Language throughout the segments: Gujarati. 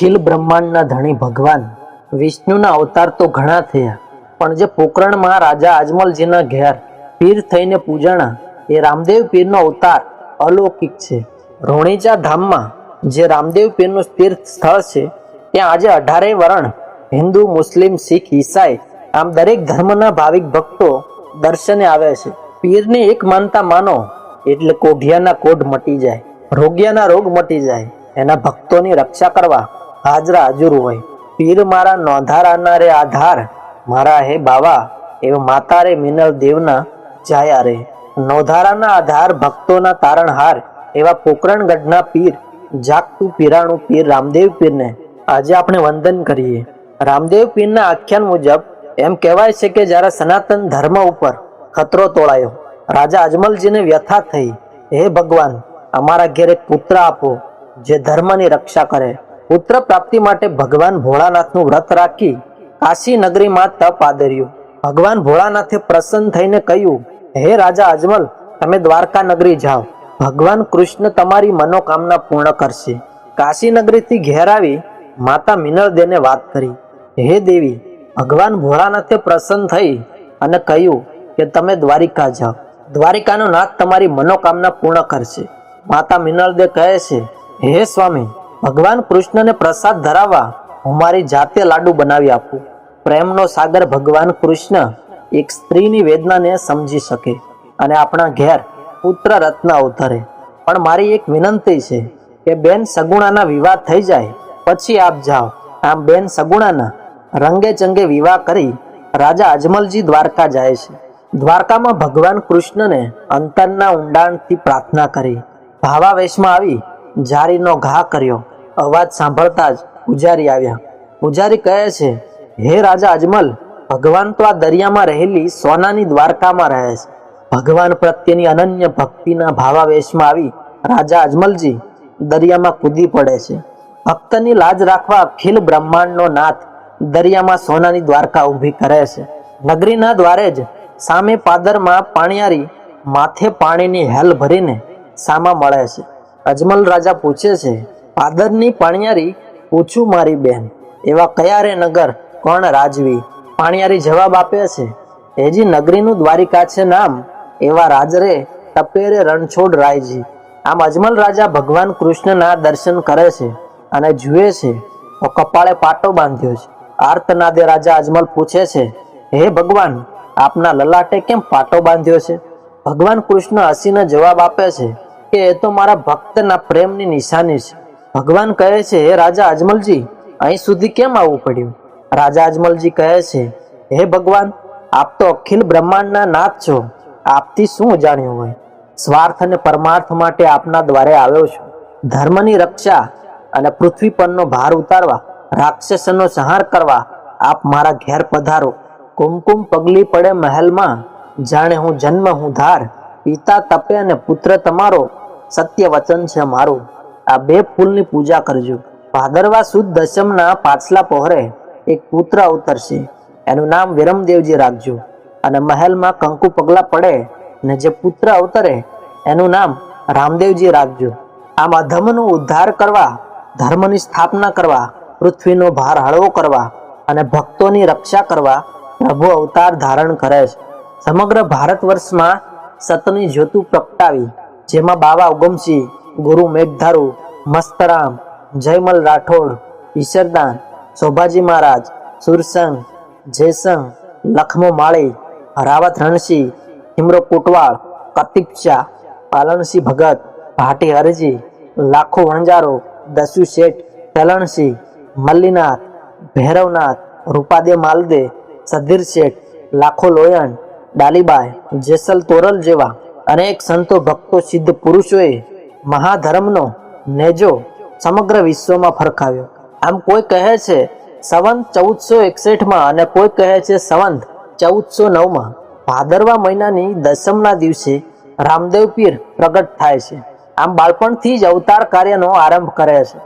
અખિલ બ્રહ્માંડના ધણી ભગવાન, વિષ્ણુના અવતાર તો ઘણા થયા, પણ જે પોકરણમાં રાજા અજમલજીના ઘેર પીર થઈને પૂજાણા, એ રામદેવ પીરનો અવતાર અલૌકિક છે. રોણીચા ધામમાં જે રામદેવ પીરનું તીર્થ સ્થળ છે, ત્યાં આજે અઢારે વરણ હિન્દુ, મુસ્લિમ, શીખ, ઈસાઈ, આમ દરેક ધર્મના ભાવિક ભક્તો દર્શને આવે છે. પીરની એક માનતા માનો, એટલે કોઢિયાના કોઢ મટી જાય, રોગિયાના રોગ મટી જાય, એના ભક્તોની રક્ષા કરવા હાજરા હાજર હોય. પીર મારા નોંધારાના રે આધાર. મારા હે બાવા એ માતા રે મિનલ દેવના જાયા રે. નોધારાના આધાર ભક્તોના તારણહાર એવા પોકરણગઢના પીર, જાગતું પીરાણું પીર, રામદેવ પીરને આજે આપણે વંદન કરીએ. રામદેવ પીરના આખ્યાન મુજબ એમ કહેવાય છે કે જ્યારે સનાતન ધર્મ ઉપર ખતરો તોળાયો, રાજા અજમલજીને વ્યથા થઈ. હે ભગવાન, અમારા ઘેર પુત્ર આપો, જે ધર્મની રક્ષા કરે. પુત્ર પ્રાપ્તિ માટે ભગવાન ભોળાનાથનું વ્રત રાખી કાશી નગરીમાં તપ આદર્યું. ભગવાન ભોળાનાથે પ્રસન્ન થઈને કહ્યું, હે રાજા અજમલ, તમે દ્વારકા નગરી જાઓ. ભગવાન કૃષ્ણ તમારી મનોકામના પૂર્ણ કરશે. કાશી નગરીથી ઘેર આવી માતા મિનળદેને વાત કરી, હે દેવી, ભગવાન ભોળાનાથે પ્રસન્ન થઈ અને કહ્યું કે તમે દ્વારિકા જાઓ. દ્વારિકાનો નાથ તમારી મનોકામના પૂર્ણ કરશે. માતા મિનળદે કહે છે, હે સ્વામી ભગવાન કૃષ્ણને પ્રસાદ ધરાવવા હું મારી જાતે લાડુ બનાવી આપું. પ્રેમનો સાગર ભગવાન કૃષ્ણ એક સ્ત્રીની વેદનાને સમજી શકે અને આપણા ઘેર પુત્ર રત્ન અવતરે. પણ મારી એક વિનંતી છે કે બેન સગુણાના વિવાહ થઈ જાય, પછી આપ જાઓ. આમ બેન સગુણાના રંગે ચંગે વિવાહ કરી રાજા અજમલજી દ્વારકા જાય છે. દ્વારકામાં ભગવાન કૃષ્ણને અંતરના ઊંડાણથી પ્રાર્થના કરી. ભાવાવેશમાં આવી જારીનો ઘા કર્યો. અવાજ સાંભળતા જ પૂજારી આવ્યા. પૂજારી કહે છે, હે રાજા અજમલ, ભગવાન તો આ દરિયામાં રહેલી સોનાની દ્વારકામાં રહે છે. ભગવાન પ્રત્યેની અનન્ય ભક્તિના ભાવાવેશમાં આવી રાજા અજમલજી દરિયામાં કૂદી પડે છે. ભક્તની લાજ રાખવા અખિલ બ્રહ્માંડનો નાથ દરિયામાં સોનાની દ્વારકા ઊભી કરે છે. નગરીના દ્વારે જ સામે પાદરમાં પાણિયારી, માથે પાણીની હેલ ભરીને સામા મળે છે. અજમલ રાજા પૂછે છે પાદરની પાણિયારી, પૂછું મારી બેન, એવા કયા રે નગર, કોણ રાજવી? પાણિયારી જવાબ આપે છે, એજી નગરીનું દ્વારિકા છે નામ, એવા રાજરે ટપેરે રણછોડ રાયજી. આમ અજમલ રાજા ભગવાન કૃષ્ણના દર્શન કરે છે અને જુએ છે, તો કપાળે પાટો બાંધ્યો છે. આર્તનાદે રાજા અજમલ પૂછે છે, હે ભગવાન, આપના લલાટે કેમ પાટો બાંધ્યો છે? ભગવાન કૃષ્ણ હસીને જવાબ આપે છે, કે એ તો મારા ભક્તના પ્રેમની નિશાની છે. ભગવાન કહે છે, હે રાજા અજમલજી, અહીં સુધી કેમ આવવું પડ્યું? રાજા અજમલજી કહે છે, હે ભગવાન, આપ તો અખિલ બ્રહ્માંડના નાથ છો. આપથી શું જાણ્યું હોય? સ્વાર્થ અને પરમાર્થ માટે આપના દ્વારે આવ્યો છું. ધર્મની રક્ષા અને પૃથ્વી પરનો ભાર ઉતારવા, રાક્ષસનો સંહાર કરવા આપ મારા ઘેર પધારો. કુમકુમ પગલી પડે મહેલમાં, જાણે હું જન્મ, હું ધાર. પિતા તપે અને પુત્ર તમારો, સત્ય વચન છે મારું. આ બે ફૂલની પૂજા કરજો. ભાદરવા સુદ દશમના પાછલા પહોરે એક પુત્ર અવતરશે. એનું નામ વિરમદેવજી રાખજો. અને મહેલમાં કંકુ પગલા પડે ને જે પુત્ર અવતરે, એનું નામ રામદેવજી રાખજો. આમ અધમનો ઉદ્ધાર કરવા, ધર્મની સ્થાપના કરવા, પૃથ્વીનો ભાર હળવો કરવા અને ભક્તોની રક્ષા કરવા પ્રભુ અવતાર ધારણ કરે છે. સમગ્ર ભારત વર્ષમાં સતની જ્યોતુ પ્રગટાવી, જેમાં બાવા ઉગમસિંહ ગુરુ મેઘધારુ, મસ્તરામ, જયમલ રાઠોડ, ઈશરદાન, શોભાજી મહારાજ, સુરસંગ, જયસંગ, લખમો માળી રાવત રણસિંહ, હિમરો કોટવાળ, કતિપ શાહ, પાલનસિંહ ભગત, ભાટી હરજી, લાખો વણજારો દસુ શેઠ, તલણસિંહ, મલ્લીનાથ, ભૈરવનાથ રૂપાદે માલદે, સધીર શેઠ, લાખો લોયણ, ડાલીબાઈ, જેસલ તોરલ જેવા અનેક સંતો ભક્તો સિદ્ધ પુરુષોએ મહાધર્મનો નેજો સમગ્ર વિશ્વમાં ફરકાવ્યો. આમ કોઈ કહે છે સંવંત ચૌદસો એકસઠમાં અને કોઈ કહે છે સંવંત ચૌદસો નવમાં. ભાદરવા મહિનાની દસમના દિવસે રામદેવ પીર પ્રગટ થાય છે. આમ બાળપણથી જ અવતાર કાર્યનો આરંભ કરે છે.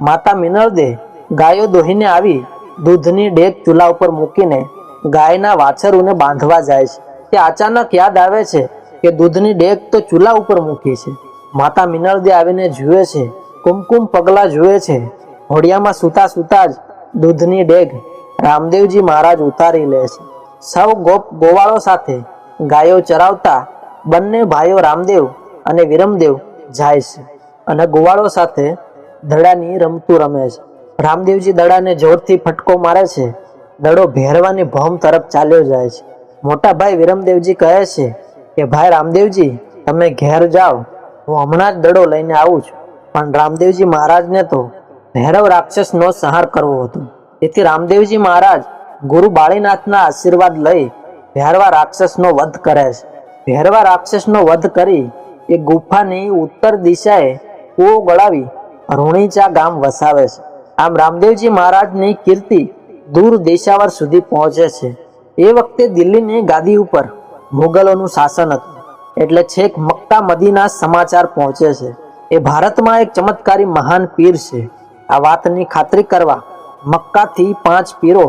માતા મિનળદે ગાયો દોહીને આવી દૂધની ડેક ચૂલા ઉપર મૂકીને ગાયના વાછરુને બાંધવા જાય છે. તે અચાનક યાદ આવે છે કે દૂધની ડેક તો ચૂલા ઉપર મૂકી છે. માતા મિનળદે આવીને જુએ છે, કુમકુમ પગલા જુએ છે. હોડિયામાં સૂતા સૂતા જ દૂધની ડેગ રામદેવજી મહારાજ ઉતારી લે છે. સૌ ગોપ ગોવાળો સાથે ગાયો ચરાવતા બંને ભાઈઓ રામદેવ અને વિરમદેવ જાય છે અને ગોવાળો સાથે દડાની રમતું રમે છે. રામદેવજી દડાને જોરથી ફટકો મારે છે. દડો ભેરવાની ભોમ તરફ ચાલ્યો જાય છે. મોટા ભાઈ વિરમદેવજી કહે છે કે, ભાઈ રામદેવજી, તમે ઘેર જાઓ. હું હમણાં જ દડો લઈને આવું છું. પણ રામદેવજી મહારાજને તો ભૈરવ રાક્ષસનો સંહાર કરવો હતો. તેથી રામદેવજી મહારાજ ગુરુ બાળીનાથના આશીર્વાદ લઈ ભૈરવા રાક્ષસનો વધ કરે છે. ભૈરવા રાક્ષસનો વધ કરી એ ગુફાની ઉત્તર દિશાએ કૂવો ગળાવી અરુણીચા ગામ વસાવે છે. આમ રામદેવજી મહારાજની કીર્તિ દૂર દેશાવર સુધી પહોંચે છે. એ વખતે દિલ્હીની ગાદી ઉપર મુગલોનું શાસન હતું. એટલે છેક મક્કા મદીના સમાચાર પહોંચે છે. એ ભારતમાં એક ચમત્કારી મહાન પીર છે. આ વાતની ખાતરી કરવા મક્કાથી પાંચ પીરો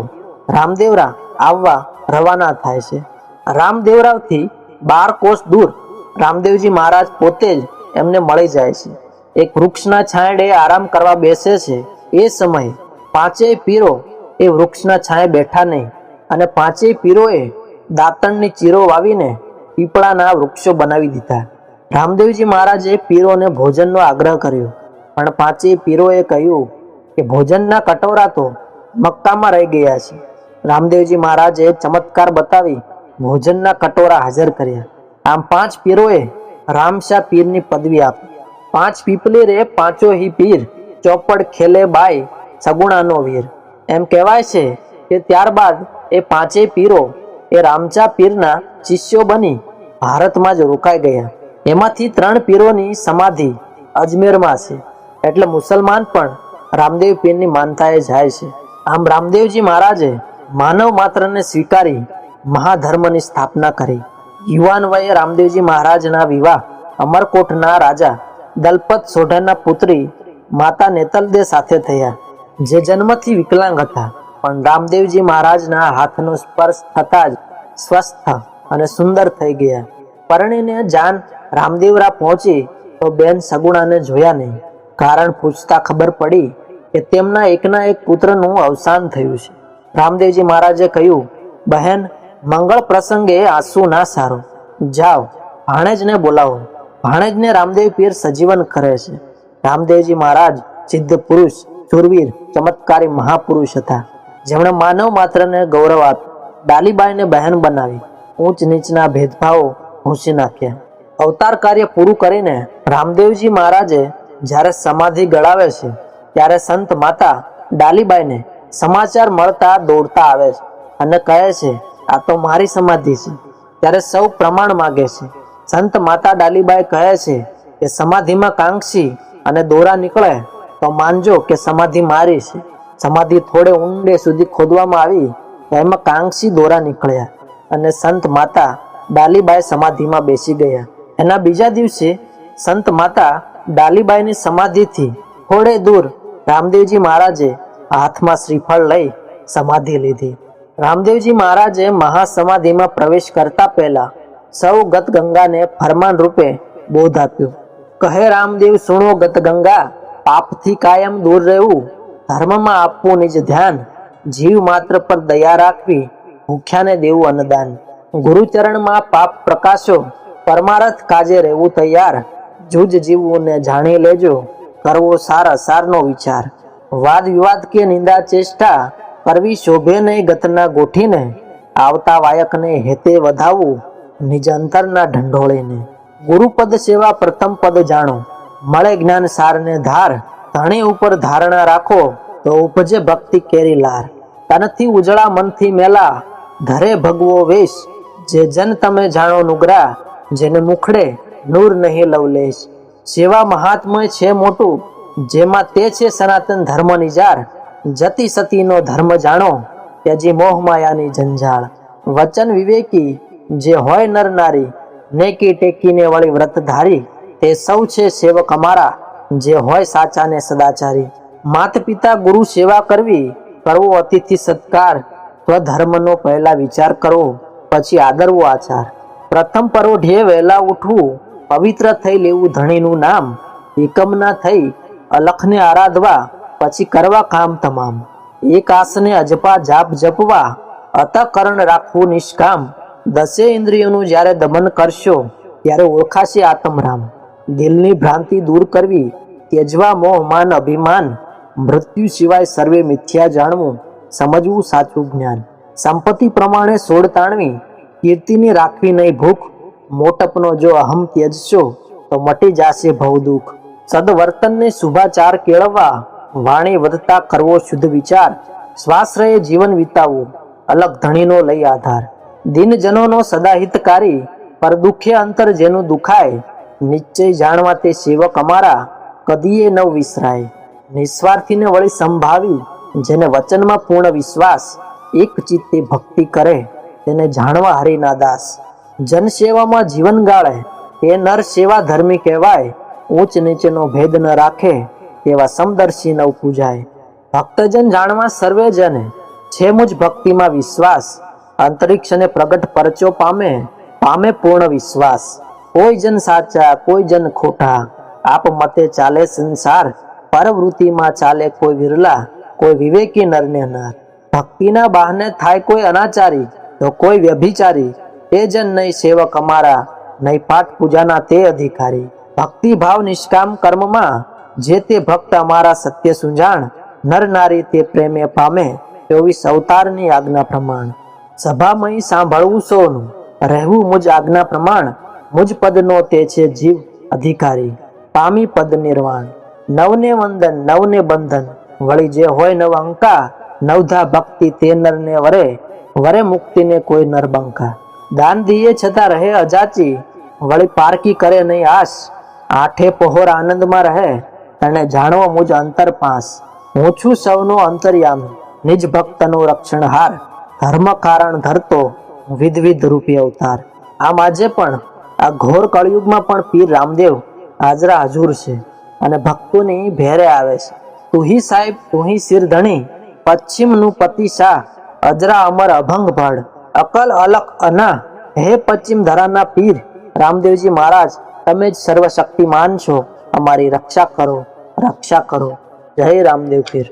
રામદેવરા આવવા રવાના થાય છે. રામદેવરાવથી બાર કોષ દૂર રામદેવજી મહારાજ પોતે જ એમને મળી જાય છે. એક વૃક્ષના છાંયડે આરામ કરવા બેસે છે. એ સમયે પાંચેય પીરો એ વૃક્ષના છાંયે બેઠા નહીં અને પાંચેય પીરોએ દાંતણની ચીરો વાવીને પીપળાના વૃક્ષો બનાવી દીધા. રામદેવજી મહારાજે પીરોને ભોજનનો આગ્રહ કર્યો. પણ પાંચેય પીરોએ કહ્યું કે ભોજનના કટોરા તો મક્કામાં રહી ગયા છે. રામદેવજી મહારાજે ચમત્કાર બતાવી ભોજનના કટોરા હાજર કર્યા. આમ પાંચ પીરોએ રામશાહ પીરની પદવી આપી. પાંચ પીપલી રે પાંચો હી પીર, ચોપડ ખેલે બાય સગુણાનો વીર. એમ કહેવાય છે કે ત્યારબાદ એ પાંચેય પીરો એ રામચા પીરના શિષ્યો બની ભારતમાં જ રોકાઈ ગયા. એમાંથી ત્રણ પીરોની સમાધિ અજમેરમાં છે. એટલે મુસલમાન પણ રામદેવ પીરની માનતાએ જાય છે. આમ રામદેવજી મહારાજે માનવ માત્રને સ્વીકારી મહાધર્મની સ્થાપના કરી. યુવાન વયે રામદેવજી મહારાજના વિવાહ અમરકોટના રાજા દલપત સોઢાના પુત્રી માતા નેતલદે સાથે થયા, જે જન્મથી વિકલાંગ હતા. પણ રામદેવજી મહારાજના હાથનો સ્પર્શ થતા જ સ્વસ્થ અને સુંદર થઈ ગયા. પરણીને જાન રામદેવરા પહોંચી તો બેન સગુણાને જોયા નહીં. કારણ પૂછતા ખબર પડી કે તેમના એકના એક પુત્રનું અવસાન થયું છે. રામદેવજી મહારાજે કહ્યું, બહેન, મંગળ પ્રસંગે આંસુ ના સારો. જાઓ, ભાણેજને બોલાવો. ભાણેજને રામદેવ પીર સજીવન કરે છે. રામદેવજી મહારાજ, સિદ્ધ પુરુષ સુરવીર ચમત્કારી મહાપુરુષ હતા. જેમણે માનવ માત્રને ગૌરવ આપ્યું. ડાલીબાઈને બહેન બનાવી. ઊંચ નીચના ભેદભાવો ભૂંસી નાખ્યા. અવતાર કાર્ય પૂરું કરીને રામદેવજી મહારાજે જ્યારે સમાધિ ગળાવે છે, ત્યારે સંત માતા ડાલીબાઈને સમાચાર મળતા દોડતા આવે છે અને કહે છે, આ તો મારી સમાધિ છે. ત્યારે સૌ પ્રમાણ માગે છે. સંત માતા ડાલીબાઈ કહે છે કે, સમાધિમાં કાંક્ષી અને દોરા નીકળે તો માનજો કે સમાધિ મારી છે. સમાધિ થોડે ઊંડે સુધી ખોદવામાં આવી એમાં કાંક્ષી દોરા નીકળ્યા અને સંત માતા ડાલીબાઈ સમાધિમાં બેસી ગયા. એના બીજા દિવસે સંત માતા ડાલીબાઈની સમાધિથી થોડે દૂર રામદેવજી મહારાજે હાથમાં શ્રીફળ લઈ સમાધિ લીધી. રામદેવજી મહારાજે મહાસમાધિમાં પ્રવેશ કરતા પહેલા સૌ ગત ગંગાને ફરમાન રૂપે બોધ આપ્યો. કહે રામદેવ, સુણો ગત ગંગા પાપથી કાયમ દૂર રહેવું ધર્મમાં આપવું નિજ ધ્યાન, જીવ માત્ર પર દયા રાખવી, ભૂખ્યાને દેવું અન્નદાન. ગુરુચરણમાં પાપ પ્રકાશો, પરમારથ કાજે રહેવું તૈયાર. જૂજ જીવવું ને જાણી લેજો, કરવો સારા સારનો વિચાર. વાદ વિવાદ કે નિંદા ચેષ્ટા, કરવી શોભે નહીં ગતના ગોઠીને. આવતા વાયકને હેતે વધાવવું, નિજ અંતરના ઢંઢોળીને. ગુરુપદ સેવા પ્રથમ પદ જાણો, મળે જ્ઞાન સારને ધાર. ધણી ઉપર ધારણા રાખો તો ઉપજે ભક્તિ કેરી લાર. તનથી ઉજળા મનથી મેલા, ધરે ભગવો વેશ. જે જન તમે જાણો નુગરા, જેને મુખડે નૂર નહીં લવલેશ સેવા મહાત્મય છે મોટું, જેમાં તે છે સનાતન ધર્મ નિજાર જતી સતીનો ધર્મ જાણો ત્યાજી મોહ માયાની જંજાળ. વચન વિવેકી, જે હોય નર નારી, નેકી ટેકીને વળી વ્રત ધારી, તે સૌ છે સેવક અમારા. જે હોય સાચા ને સદાચારી. માત પિતા ગુરુ સેવા કરવી, કરવો અતિથિ સત્કાર, સ્વધર્મનો પહેલા વિચાર કરવો, પછી આદરવો આચાર. પ્રથમ પરોઢે વહેલા ઉઠવું, પવિત્ર થઈ લેવું ધણીનું નામ, એકમ ના થઈ અલખને આરાધવા, પછી કરવા કામ તમામ. એક આસને અજપા જાપ જપવા અતકરણ રાખવું નિષ્કામ. દસે ઇન્દ્રિયોનું જ્યારે દમન કરશો, ત્યારે ઓળખાશે આત્મરામ. દિલની ભ્રાંતિ દૂર કરવી ત્યજવા મોહ માન અભિમાન. મૃત્યુ સિવાય સર્વે મિથ્યા જાણવું. સમજવું સાચું જ્ઞાન. સંપત્તિ પ્રમાણે સોડ તાણવી. કીર્તિની રાખવી નહીં ભૂખ. મોટપનો જો અહમ ત્યજશો, તો મટી જાશે ભવ દુઃખ. સદવર્તનને શુભાચાર કેળવવા. વાણી વધતા કરવો શુદ્ધ વિચાર. સ્વાશ્રયે જીવન વિતાવવું. અલગ ધણીનો લઈ આધાર. દિનજનોનો સદા હિતકારી. પર દુઃખે અંતર જેનું દુખાય. નિશ્ચય જાણવા તે સેવક અમારા. કદીએ ન વિસરાય. નિસ્વાર્થીને વળી સંભાવી, જેને વચનમાં પૂર્ણ વિશ્વાસ, એક ચિત્તે ભક્તિ કરે, તેને જાણવા હરિના દાસ જનસેવામાં જીવન ગાળે તે નર સેવા ધર્મી કહેવાય. ઊંચ નીચેનો ભેદ ન રાખે તેવા સમદર્શી નવ પૂજાય. ભક્તજન જાણવા સર્વે જને છે મુજ ભક્તિમાં વિશ્વાસ, અંતરિક્ષ અને પ્રગટ પરચો પામે પામે પૂર્ણ વિશ્વાસ. કોઈ જન સાચા, કોઈ જન ખોટા. આપ મતે ચાલે સંસાર પરવૃત્તિમાં ચાલે કોઈ વિરલા, કોઈ વિવેકી નરને નર. ભક્તિના બહાને થાય કોઈ અનાચારી, તો કોઈ વ્યભિચારી. એ જન નહીં સેવક અમારા, નહીં પાઠ પૂજાના તે અધિકારી. ભક્તિ ભાવ નિષ્કામ કર્મમાં, જે તે ભક્ત અમારા સત્ય સુંજાણ, નર નારી તે પ્રેમે પામે ચોવીસ અવતારની આજ્ઞા પ્રમાણ. સભામય સાંભળવું સોનું, રહેવું મુજ આજ્ઞા પ્રમાણ, મુજ પદનો તે છે જીવ અધિકારી. પામી પદ નિર્વાણ નવને વંદન, નવને બંધન, વળી જે હોય નવ અંકા, નવધા ભક્તિ તે નરને વરે વરે મુક્તિને કોઈ નર બંકા. દાન દિયે છતાં રહે અજાચી, વળી પારકી કરે નહીં આશ આઠે પહોર આનંદમાં રહે તને જાણવો મુજ અંતર પાસ. હું છું સૌનો અંતર્યામી, નિજ ભક્તનો રક્ષણહાર. ધર્મ કારણ ધરતો, વિધવિધ રૂપી અવતાર. આમ આજે પણ, આ ઘોર કળયુગમાં પણ પીર રામદેવ હાજરા હજુર છે અને ભક્તોની ભેરે આવે છે. તુહી સાહેબ, તુહી શિરધણી પશ્ચિમનું પતિ શાહ, અજરા અમર અભંગ ભડ અકલ અલક અના, હે પશ્ચિમ ધરાના પીર, રામદેવજી મહારાજ, તમે જ સર્વશક્તિમાન છો, અમારી રક્ષા કરો રક્ષા કરો. જય રામદેવ પીર.